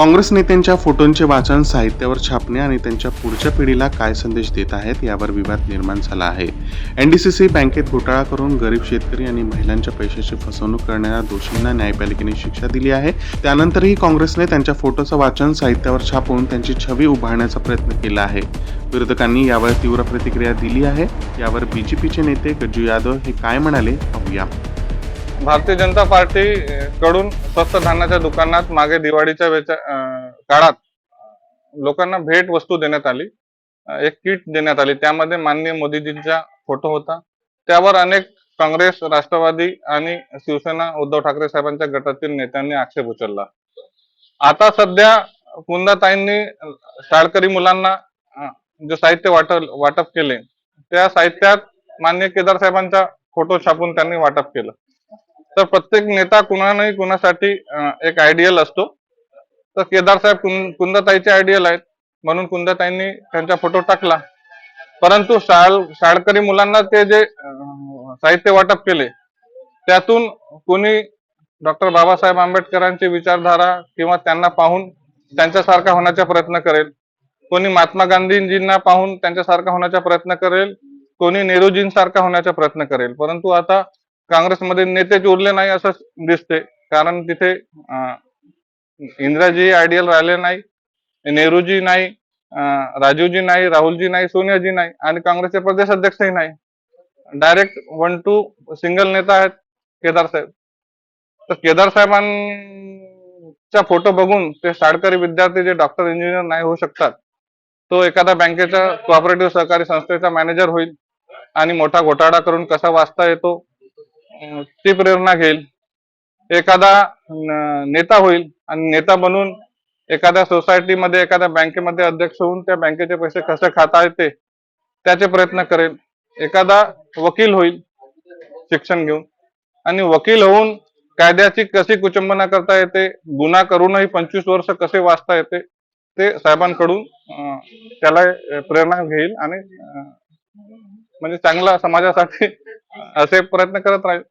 काँग्रेस नेत्यांच्या फोटोंचे वाचन साहित्यावर छापणे आणि त्यांच्या पुढच्या पिढीला काय संदेश देत आहेत यावर विवाद निर्माण झाला आहे. एनडीसीसी बँकेत घोटाळा करून गरीब शेतकरी आणि महिलांच्या पैशाची फसवणूक करणाऱ्या दोषींना न्यायपालिकेने शिक्षा दिली आहे. त्यानंतरही काँग्रेसने त्यांच्या फोटोचं वाचन साहित्यावर छापून त्यांची छवी उभारण्याचा प्रयत्न केला आहे. विरोधकांनी यावर तीव्र प्रतिक्रिया दिली आहे. यावर बीजेपीचे नेते गज्जू यादव हे काय म्हणाले पाहूया. भारतीय जनता पार्टी कडून स्वस्त धान्याच्या दुकानात मागे दिवाळीच्या वेचा काळात लोकांना भेट वस्तू देण्यात आली. एक किट देण्यात आली. त्यामध्ये माननीय मोदीजींचा फोटो होता. त्यावर अनेक काँग्रेस राष्ट्रवादी आणि शिवसेना उद्धव ठाकरे साहेबांच्या गटातील नेत्यांनी आक्षेप उचलला. आता सध्या कुंदाताईंनी शाळकरी मुलांना जे साहित्य वाटप वाटप केले त्या साहित्यात मान्य केदार साहेबांचा फोटो छापून त्यांनी वाटप केलं. तर प्रत्येक नेता कुणालाही कुणासाठी एक आयडियल असतो. तर केदार साहेब कुं- कुंदाताईचे आयडियल आहेत. म्हणून कुंदाताईंनी त्यांचा फोटो टाकला. परंतु शाळ शाळकरी मुलांना ते जे साहित्य वाटप केले त्यातून कोणी डॉक्टर बाबासाहेब आंबेडकरांची विचारधारा किंवा त्यांना पाहून त्यांच्यासारखा होण्याचा प्रयत्न करेल. कोणी महात्मा गांधीजींना पाहून त्यांच्यासारखा होण्याचा प्रयत्न करेल. कोणी नेहरूजींसारखा होण्याचा प्रयत्न करेल. परंतु आता काँग्रेसमध्ये नेतेच उरले नाही असं दिसते. कारण तिथे इंदिराजी आयडियल राहिले नाही नेहरूजी नाही राजीवजी नाही राहुलजी नाही सोनियाजी नाही आणि काँग्रेसचे प्रदेश अध्यक्षही नाही. डायरेक्ट वन टू सिंगल नेता आहेत केदार साहेब. तर केदार साहेबांचा फोटो बघून ते शाळकरी विद्यार्थी जे डॉक्टर इंजिनियर नाही होऊ शकतात तो एखाद्या बँकेच्या कोऑपरेटिव्ह सहकारी संस्थेचा मॅनेजर होईल आणि मोठा घोटाळा करून कसा वाचता येतो? ती प्रेरणा घेईल. एखादा नेता होईल आणि नेता बनून एखाद्या सोसायटीमध्ये एखाद्या बँकेमध्ये अध्यक्ष होऊन त्या बँकेचे पैसे कसे खाता येते त्याचे प्रयत्न करेल. एखादा वकील होईल शिक्षण घेऊन. आणि वकील होऊन कायद्याची कशी कुचंबना करता येते गुन्हा करूनही पंचवीस वर्ष कसे वाचता येते ते साहेबांकडून त्याला प्रेरणा घेईल आणि म्हणजे चांगला समाजासाठी असे प्रयत्न करत राहील.